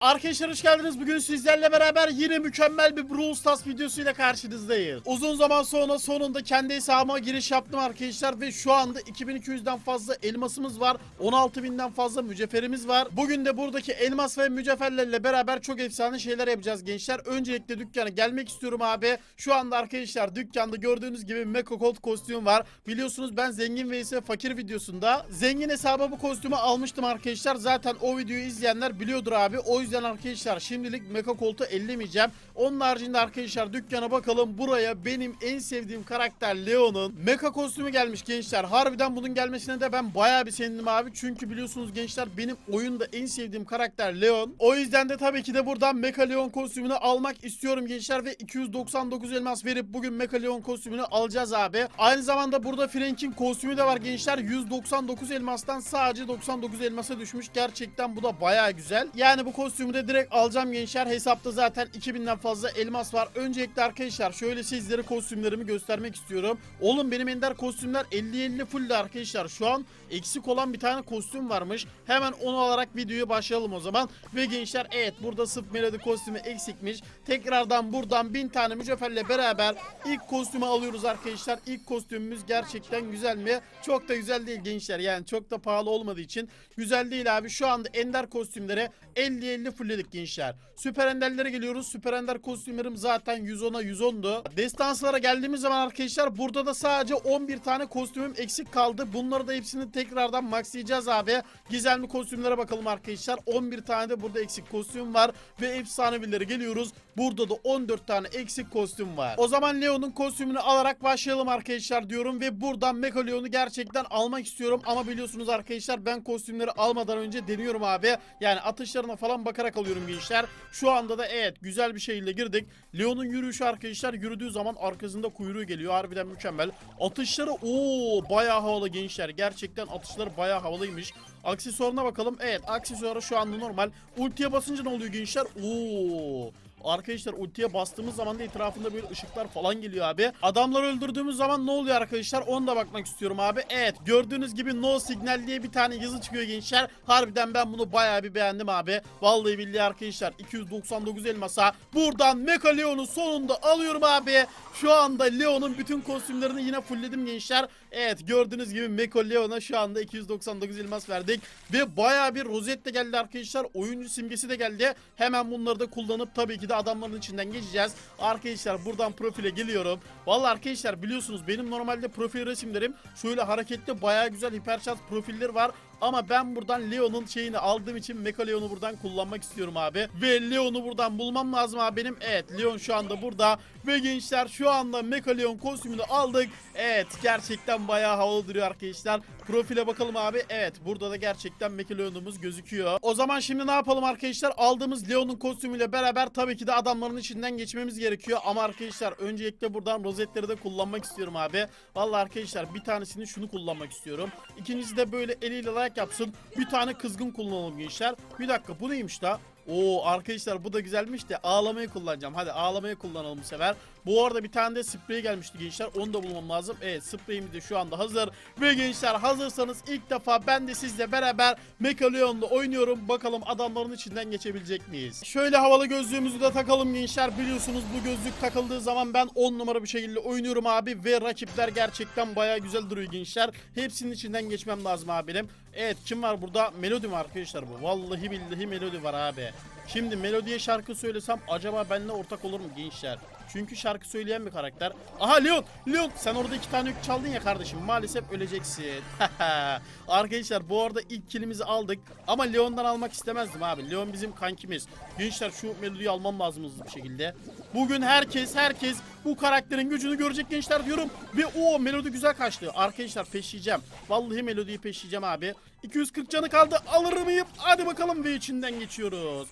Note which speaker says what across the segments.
Speaker 1: Arkadaşlar hoş geldiniz. Bugün sizlerle beraber yine mükemmel bir Brawl Stars videosuyla karşınızdayız. Uzun zaman sonra sonunda kendi hesabıma giriş yaptım arkadaşlar ve şu anda 2200'den fazla elmasımız var. 16000'den fazla mücevherimiz var. Bugün de buradaki elmas ve mücevherlerle beraber çok efsane şeyler yapacağız gençler. Öncelikle dükkana gelmek istiyorum abi. Şu anda arkadaşlar dükkanda gördüğünüz gibi Mecha Colt kostüm var. Biliyorsunuz ben zengin ve ise fakir videosunda zengin hesaba bu kostümü almıştım arkadaşlar. Zaten o videoyu izleyenler biliyordur abi. O yüzden arkadaşlar şimdilik Mecha Colt'u ellemeyeceğim. Onun haricinde arkadaşlar dükkana bakalım. Buraya benim en sevdiğim karakter Leon'un Mecha kostümü gelmiş gençler. Harbiden bunun gelmesine de ben bayağı bir sevindim abi. Çünkü biliyorsunuz gençler benim oyunda en sevdiğim karakter Leon. O yüzden de tabii ki de buradan Mecha Leon kostümünü almak istiyorum gençler ve 299 elmas verip bugün Mecha Leon kostümünü alacağız abi. Aynı zamanda burada Frank'in kostümü de var gençler. 199 elmastan sadece 99 elmasa düşmüş. Gerçekten bu da bayağı güzel. Yani bu kostümü direkt alacağım gençler. Hesapta zaten 2000'den fazla elmas var. Öncelikle arkadaşlar şöyle sizlere kostümlerimi göstermek istiyorum. Oğlum benim ender kostümler 50-50 full arkadaşlar. Şu an eksik olan bir tane kostüm varmış. Hemen onu alarak videoya başlayalım o zaman. Ve gençler evet burada sıf melodi kostümü eksikmiş. Tekrardan buradan 1000 tane mücevherle beraber ilk kostümü alıyoruz arkadaşlar. İlk kostümümüz gerçekten güzel mi? Çok da güzel değil gençler. Yani çok da pahalı olmadığı için güzel değil abi. Şu anda ender kostümlere 50-50 fullledik gençler. Süper enderlere geliyoruz. Süper ender kostümlerim zaten 110'a 110'du. Destanslara geldiğimiz zaman arkadaşlar burada da sadece 11 tane kostümüm eksik kaldı. Bunları da hepsini tekrardan maxlayacağız abi. Gizemli kostümlere bakalım arkadaşlar. 11 tane de burada eksik kostüm var ve efsanevilere geliyoruz. Burada da 14 tane eksik kostüm var. O zaman Leon'un kostümünü alarak başlayalım arkadaşlar diyorum ve buradan Mecha Leon'u gerçekten almak istiyorum ama biliyorsunuz arkadaşlar ben kostümleri almadan önce deniyorum abi. Yani atışlarına falan bakarak alıyorum gençler. Şu anda da evet güzel bir şeyle girdik. Leon'un yürüyüşü arkadaşlar yürüdüğü zaman arkasında kuyruğu geliyor. Harbiden mükemmel. Atışları ooo bayağı havalı gençler. Gerçekten atışları bayağı havalıymış. Aksesuarına bakalım. Evet aksesuarı şu anda normal. Ultiye basınca ne oluyor gençler? Oo. Arkadaşlar ultiye bastığımız zaman da etrafında böyle ışıklar falan geliyor abi. Adamları öldürdüğümüz zaman ne oluyor arkadaşlar? Onu da bakmak istiyorum abi. Evet gördüğünüz gibi no signal diye bir tane yazı çıkıyor gençler. Harbiden ben bunu bayağı bir beğendim abi. Vallahi billahi arkadaşlar 299 elmasa buradan Mecha Leon'u sonunda alıyorum abi. Şu anda Leon'un bütün kostümlerini yine fullledim gençler. Evet gördüğünüz gibi Mecha Leon'a şu anda 299 elmas verdik. Ve bayağı bir rozet de geldi arkadaşlar. Oyuncu simgesi de geldi. Hemen bunları da kullanıp tabii ki de adamların içinden geçeceğiz. Arkadaşlar buradan profile geliyorum. Vallahi arkadaşlar biliyorsunuz benim normalde profil resimlerim şöyle hareketli bayağı güzel hiperchat profilleri var. Ama ben buradan Leon'un şeyini aldığım için Mecha Leon'u buradan kullanmak istiyorum abi. Ve Leon'u buradan bulmam lazım abi benim. Evet Leon şu anda burada. Ve gençler şu anda Mecha Leon kostümünü aldık. Evet gerçekten bayağı havalı duruyor arkadaşlar. Profile bakalım abi. Evet burada da gerçekten Mecha Leon'umuz gözüküyor. O zaman şimdi ne yapalım arkadaşlar? Aldığımız Leon'un kostümüyle beraber tabii ki de adamların içinden geçmemiz gerekiyor. Ama arkadaşlar öncelikle buradan rozetleri de kullanmak istiyorum abi. Vallahi arkadaşlar bir tanesini şunu kullanmak istiyorum. İkincisi de böyle eliyle like yapsın. Bir tane kızgın kullanalım gençler. Bir dakika bu neymiş da? Oo arkadaşlar bu da güzelmiş de ağlamayı kullanacağım. Hadi ağlamayı kullanalım bu sefer. Bu arada bir tane de sprey gelmişti gençler. Onu da bulmam lazım. Evet spreyimiz de şu anda hazır. Ve gençler hazırsanız ilk defa ben de sizle beraber Mecha Leon'la oynuyorum. Bakalım adamların içinden geçebilecek miyiz? Şöyle havalı gözlüğümüzü de takalım gençler. Biliyorsunuz bu gözlük takıldığı zaman ben 10 numara bir şekilde oynuyorum abi. Ve rakipler gerçekten baya güzel duruyor gençler. Hepsinin içinden geçmem lazım abi benim. Evet kim var burada? Melodi mi arkadaşlar bu? Vallahi billahi Melodi var abi. Şimdi Melodi'ye şarkı söylesem acaba benimle ortak olur mu gençler? Çünkü şarkı söyleyen bir karakter. Aha Leon! Leon! Sen orada iki tane yük çaldın ya kardeşim. Maalesef öleceksin. Arkadaşlar bu arada ilk kilimizi aldık. Ama Leon'dan almak istemezdim abi. Leon bizim kankimiz. Gençler şu Melodi'yi almam lazım hızlı bir şekilde. Bugün herkes herkes bu karakterin gücünü görecek gençler diyorum. Ve o Melodi güzel kaçtı. Arkadaşlar peşleyeceğim. Vallahi Melodi'yi peşleyeceğim abi. 240 canı kaldı. Alır mıyım? Hadi bakalım ve içinden geçiyoruz.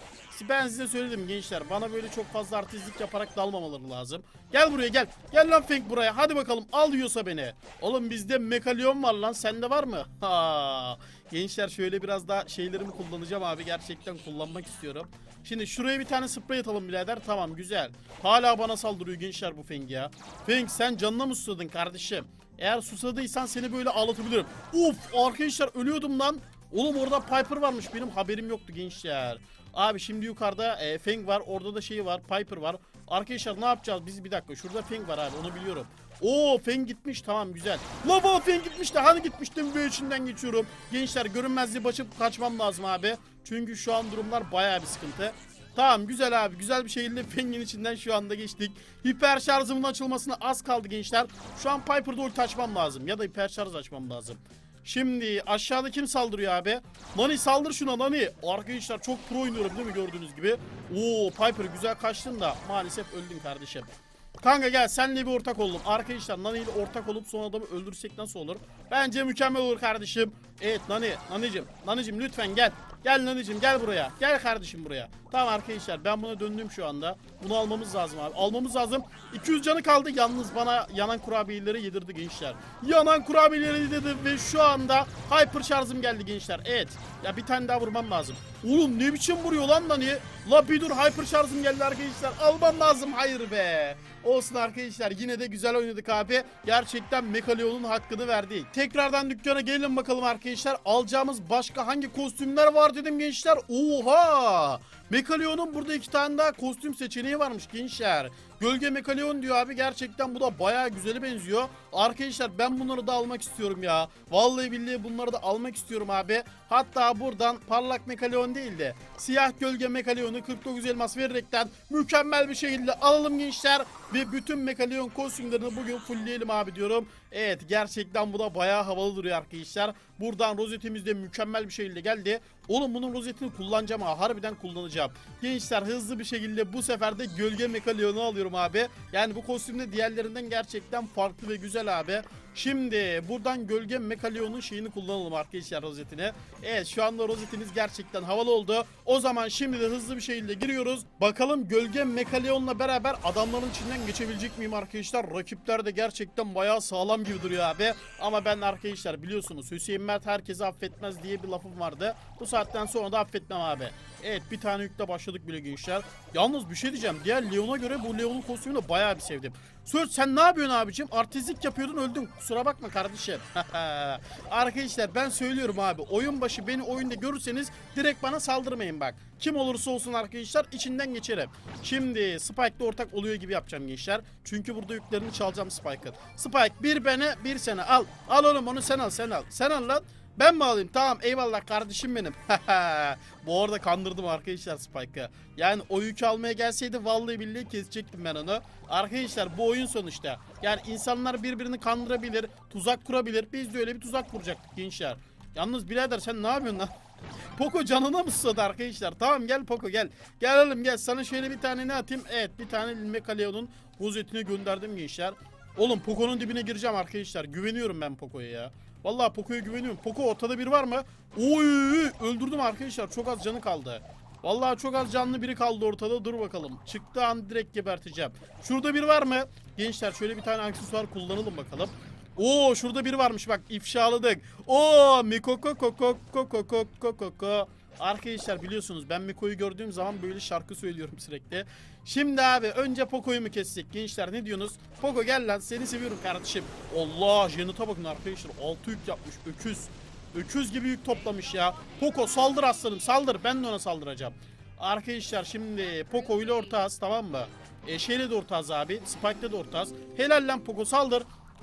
Speaker 1: Ben size söyledim gençler. Bana böyle çok fazla artistlik yaparak dalmamaları lazım. Gel buraya gel. Gel lan Feng buraya. Hadi bakalım al yiyorsa beni. Oğlum bizde Mekalion var lan. Sende var mı? Ha. Gençler şöyle biraz daha şeylerimi kullanacağım abi. Gerçekten kullanmak istiyorum. Şimdi şuraya bir tane sprey atalım birader. Tamam güzel. Hala bana saldırıyor gençler bu Feng ya. Feng sen canına mı susadın kardeşim? Eğer susadıysan seni böyle ağlatabilirim. Uf arkadaşlar ölüyordum lan. Oğlum orada Piper varmış benim haberim yoktu gençler. Abi şimdi yukarıda e, Feng var. Orada da şey var. Piper var. Arkadaşlar ne yapacağız biz? Bir dakika. Şurada Feng var abi. Onu biliyorum. Oo Feng gitmiş. Tamam güzel. Lava Feng gitmiş de hani gitmiştim ve içinden geçiyorum. Gençler görünmezliği başıp kaçmam lazım abi. Çünkü şu an durumlar bayağı bir sıkıntı. Tamam güzel abi güzel bir şekilde Feng'in içinden şu anda geçtik. Hiper şarjımın açılmasına az kaldı gençler. Şu an Piper'da ulti açmam lazım ya da hiper şarj açmam lazım. Şimdi aşağıda kim saldırıyor abi? Nani saldır şuna Nani. Arkadaşlar çok pro oynuyorum değil mi gördüğünüz gibi. Oo Piper güzel kaçtın da maalesef öldün kardeşim. Kanka gel senle bir ortak olalım. Arkadaşlar Nani ile ortak olup son adamı öldürsek nasıl olur? Bence mükemmel olur kardeşim. Evet Nani, Nani'cim, Nani'cim lütfen gel. Gel Nani'cim gel buraya. Gel kardeşim buraya. Tamam arkadaşlar ben buna döndüm şu anda. Bunu almamız lazım abi. Almamız lazım. 200 canı kaldı. Yalnız bana yanan kurabiyeleri yedirdi gençler. Yanan kurabiyeleri yedirdi ve şu anda hyper şarjım geldi gençler. Evet. Ya bir tane daha vurmam lazım. Oğlum ne biçim vuruyor lan Nani? La bir dur hyper şarjım geldi arkadaşlar. Almam lazım. Hayır be. Olsun arkadaşlar yine de güzel oynadık abi. Gerçekten Mekaleon'un hakkını verdik. Tekrardan dükkana gelin bakalım arkadaşlar. Alacağımız başka hangi kostümler var dedim gençler. Oha! Mekaleon'un burada iki tane daha kostüm seçeneği varmış gençler. Gölge Mekaleon diyor abi gerçekten bu da bayağı güzeli benziyor. Arkadaşlar ben bunları da almak istiyorum ya. Vallahi billahi bunları da almak istiyorum abi. Hatta buradan parlak Mekaleon değil de siyah gölge Mekaleon'u 49 elmas vererekten mükemmel bir şekilde alalım gençler. Ve bütün Mekaleon kostümlerini bugün fullleyelim abi diyorum. Evet gerçekten bu da bayağı havalı duruyor arkadaşlar. Buradan rozetimiz de mükemmel bir şekilde geldi. Oğlum bunun rozetini kullanacağım ha. Harbiden kullanacağım. Gençler hızlı bir şekilde bu sefer de gölge Mekaleon'u alıyorum abi. Yani bu kostümde diğerlerinden gerçekten farklı ve güzel abi. Şimdi buradan gölge Mekaleon'un şeyini kullanalım arkadaşlar rozetine. Evet şu anda rozetimiz gerçekten havalı oldu. O zaman şimdi de hızlı bir şekilde giriyoruz. Bakalım gölge Mekaleon'la beraber adamların içinden geçebilecek miyim arkadaşlar? Rakipler de gerçekten bayağı sağlam gibi duruyor abi. Ama ben arkadaşlar biliyorsunuz Hüseyin Mert herkesi affetmez diye bir lafım vardı. Bu saatten sonra da affetmem abi. Evet bir tane yükle başladık bile gençler. Yalnız bir şey diyeceğim. Diğer Leon'a göre bu Leon'un kostümünü bayağı bir sevdim. Söz sen ne yapıyorsun abicim? Artistlik yapıyordun öldün. Kusura bakma kardeşim. Arkadaşlar ben söylüyorum abi. Oyun başı beni oyunda görürseniz direkt bana saldırmayın bak. Kim olursa olsun arkadaşlar içinden geçerim. Şimdi Spike'la ortak oluyor gibi yapacağım gençler. Çünkü burada yüklerini çalacağım Spike'ın. Spike bir beni bir sene al. Al oğlum onu sen al sen al. Sen al lan. Ben mi alayım? Tamam eyvallah kardeşim benim. Bu arada kandırdım arkadaşlar Spike'ı. Yani o yükü almaya gelseydi vallahi billahi kesecektim ben onu. Arkadaşlar bu oyun sonuçta. Yani insanlar birbirini kandırabilir, tuzak kurabilir. Biz de öyle bir tuzak kuracaktık gençler. Yalnız birader sen ne yapıyorsun lan? Poco canına mı susadı arkadaşlar? Tamam gel Poco gel. Gel oğlum gel sana şöyle bir tane ne atayım? Evet bir tane Mekaleon'un rozetine gönderdim gençler. Oğlum Poco'nun dibine gireceğim arkadaşlar. Güveniyorum ben Poco'ya ya. Vallahi Poco'ya güveniyorum. Poco ortada bir var mı? Oy öldürdüm arkadaşlar. Çok az canı kaldı. Vallahi çok az canlı biri kaldı ortada. Dur bakalım. Çıktığı an direkt geberteceğim. Şurada bir var mı? Gençler şöyle bir tane aksesuar kullanalım bakalım. Oo şurada biri varmış bak ifşaladık. Oo Mikoko koko koko koko koko. Arkadaşlar biliyorsunuz ben Miko'yu gördüğüm zaman böyle şarkı söylüyorum sürekli. Şimdi abi önce Poco'yu mu kessek gençler ne diyorsunuz? Poco gel lan seni seviyorum kardeşim. Allah Janet'a bakın arkadaşlar 6 yük yapmış öküz. Öküz gibi yük toplamış ya. Poco saldır aslanım saldır ben de ona saldıracağım. Arkadaşlar şimdi Poco ile ortağız tamam mı? E, şeyle de ortağız abi. Spike'le de ortağız. Helal lan Poco saldır.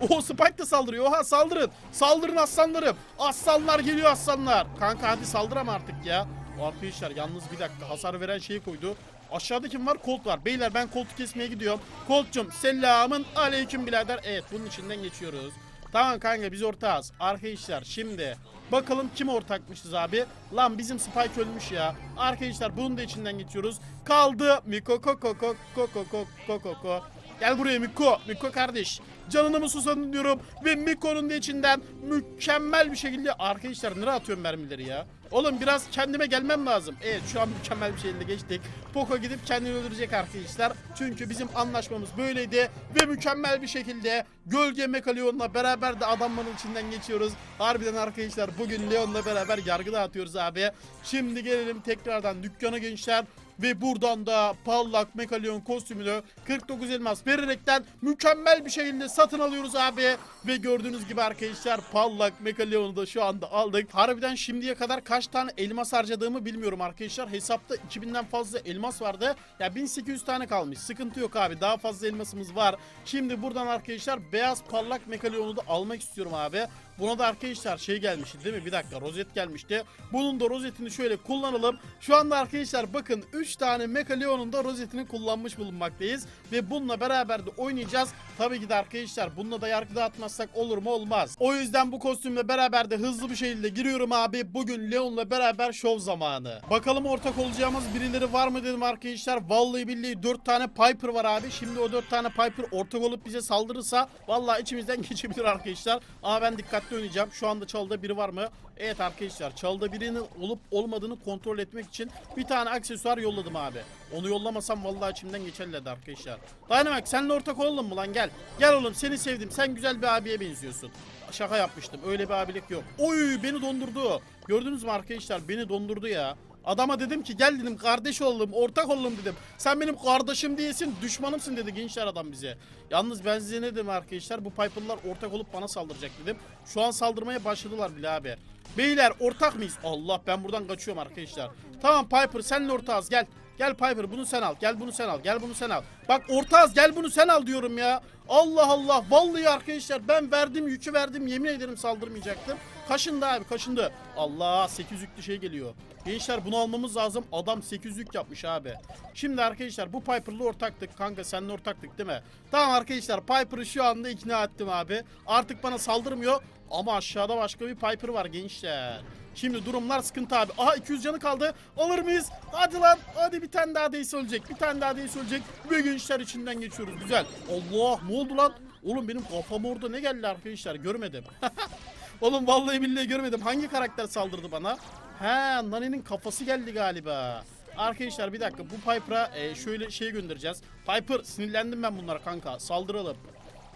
Speaker 1: O Spike de saldırıyor. Oha saldırın. Saldırın aslanlarım. Aslanlar geliyor aslanlar. Kanka hadi saldır ama artık ya. Arkadaşlar yalnız bir dakika hasar veren şeyi koydu. Aşağıda kim var? Colt var. Beyler ben Colt'u kesmeye gidiyorum. Colt'cum selamın aleyküm birader. Evet bunun içinden geçiyoruz. Tamam kanka biz ortağız. Arkadaşlar şimdi bakalım kim ortakmışız abi. Lan bizim Spike ölmüş ya. Arkadaşlar bunun da içinden geçiyoruz. Kaldı Miko Koko Koko Koko Koko Koko. Gel buraya Miko. Miko kardeş. Canını mı susadın diyorum. Ve Miko'nun içinden mükemmel bir şekilde arkadaşlar nereye atıyorum mermileri ya? Oğlum biraz kendime gelmem lazım. Evet şu an mükemmel bir şekilde geçtik. Poco gidip kendini öldürecek arkadaşlar. Çünkü bizim anlaşmamız böyleydi. Ve mükemmel bir şekilde Gölge Mekaleon'la beraber de adamların içinden geçiyoruz. Harbiden arkadaşlar bugün Leon'la beraber yargı dağıtıyoruz abi. Şimdi gelelim tekrardan dükkana gençler. Ve buradan da Pallak Mekalion kostümünü 49 elmas vererekten mükemmel bir şekilde satın alıyoruz abi. Ve gördüğünüz gibi arkadaşlar Pallak Mekalion'u da şu anda aldık. Harbiden şimdiye kadar kaç tane elmas harcadığımı bilmiyorum arkadaşlar. Hesapta 2000'den fazla elmas vardı. Ya 1800 tane kalmış. Sıkıntı yok abi. Daha fazla elmasımız var. Şimdi buradan arkadaşlar beyaz parlak Mekalion'u da almak istiyorum abi. Buna da arkadaşlar şey gelmişti değil mi? Bir dakika rozet gelmişti. Bunun da rozetini şöyle kullanalım. Şu anda arkadaşlar bakın 3 tane Mekaleon'un da rozetini kullanmış bulunmaktayız. Ve bununla beraber de oynayacağız. Tabii ki de arkadaşlar bununla da yargı dağıtmazsak olur mu olmaz. O yüzden bu kostümle beraber de hızlı bir şekilde giriyorum abi. Bugün Leon'la beraber şov zamanı. Bakalım ortak olacağımız birileri var mı dedim arkadaşlar. Vallahi billahi 4 tane Piper var abi. Şimdi o 4 tane Piper ortak olup bize saldırırsa vallahi içimizden geçebilir arkadaşlar. Ama ben dikkatli oynayacağım. Şu anda çalda biri var mı? Evet arkadaşlar çalda birinin olup olmadığını kontrol etmek için bir tane aksesuar yolladım abi. Onu yollamasam vallahi içimden geçerlerdi arkadaşlar. Dynamite seninle ortak olalım mı lan gel. Gel oğlum seni sevdim. Sen güzel bir abiye benziyorsun. Şaka yapmıştım. Öyle bir abilik yok. Oy beni dondurdu. Gördünüz mü arkadaşlar? Beni dondurdu ya. Adama dedim ki gel dedim kardeş olalım ortak olalım dedim. Sen benim kardeşim değilsin düşmanımsın dedi gençler adam bize. Yalnız ben size ne dedim arkadaşlar bu Piper'lar ortak olup bana saldıracak dedim. Şu an saldırmaya başladılar bile abi. Beyler ortak mıyız? Allah ben buradan kaçıyorum arkadaşlar. Tamam Piper senle ortağız gel. Gel Piper bunu sen al. Gel bunu sen al. Gel bunu sen al. Bak ortağız gel bunu sen al diyorum ya. Allah Allah. Vallahi arkadaşlar ben verdim yükü verdim. Yemin ederim saldırmayacaktım. Kaşındı abi kaşındı. Allah 8 yüklü şey geliyor. Gençler bunu almamız lazım. Adam 8 yük yapmış abi. Şimdi arkadaşlar bu Piper'la ortaktık. Kanka seninle ortaktık değil mi? Tamam arkadaşlar Piper'ı şu anda ikna ettim abi. Artık bana saldırmıyor. Ama aşağıda başka bir Piper var gençler. Şimdi durumlar sıkıntı abi. Aha 200 canı kaldı. Alır mıyız? Hadi lan. Hadi bir tane daha değilse ölecek. Bir tane daha değilse ölecek. Ve gençler içinden geçiyoruz. Güzel. Allah ne oldu lan? Oğlum benim kafam orada ne geldi arkadaşlar? Görmedim. Oğlum vallahi billahi görmedim. Hangi karakter saldırdı bana? He Nani'nin kafası geldi galiba. Arkadaşlar bir dakika bu Piper'a e, şöyle şey göndereceğiz. Piper sinirlendim ben bunlara kanka. Saldıralım.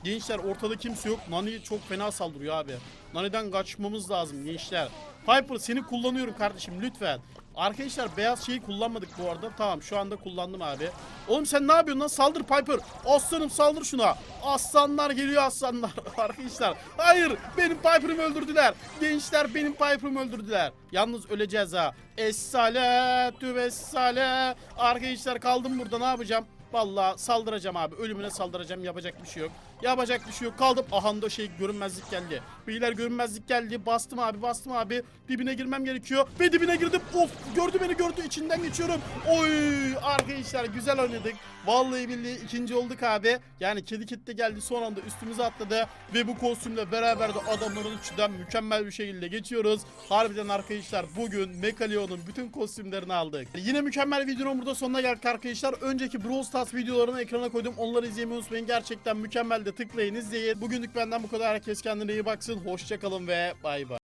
Speaker 1: Gençler ortada kimse yok. Nani çok fena saldırıyor abi. Nani'den kaçmamız lazım gençler. Piper seni kullanıyorum kardeşim lütfen. Arkadaşlar beyaz şeyi kullanmadık bu arada. Tamam şu anda kullandım abi. Oğlum sen ne yapıyorsun lan? Saldır Piper. Aslanım saldır şuna. Aslanlar geliyor aslanlar. Arkadaşlar hayır benim Piper'ımı öldürdüler. Gençler benim Piper'ımı öldürdüler. Yalnız öleceğiz ha. Essale tüvessale. Arkadaşlar kaldım burada ne yapacağım? Vallahi saldıracağım abi. Ölümüne saldıracağım. Yapacak bir şey yok. Yapacak bir şey yok. Kaldım. Aha da şey görünmezlik geldi. Beyler görünmezlik geldi. Bastım abi bastım abi. Dibine girmem gerekiyor. Ve dibine girdim. Of gördü beni gördü. İçinden geçiyorum. Oy arkadaşlar güzel oynadık. Vallahi billahi ikinci olduk abi. Yani kedi kitle geldi son anda üstümüze atladı. Ve bu kostümle beraber de adamların içinden mükemmel bir şekilde geçiyoruz. Harbiden arkadaşlar bugün Mekaleon'un bütün kostümlerini aldık. Yine mükemmel videonun burada sonuna geldik arkadaşlar. Önceki Brawl Stars videolarını ekrana koydum. Onları izlemeyi unutmayın. Gerçekten mükemmel de tıklayın izleyin. Bugünlük benden bu kadar. Herkes kendine iyi baksın. Hoşçakalın ve bay bay.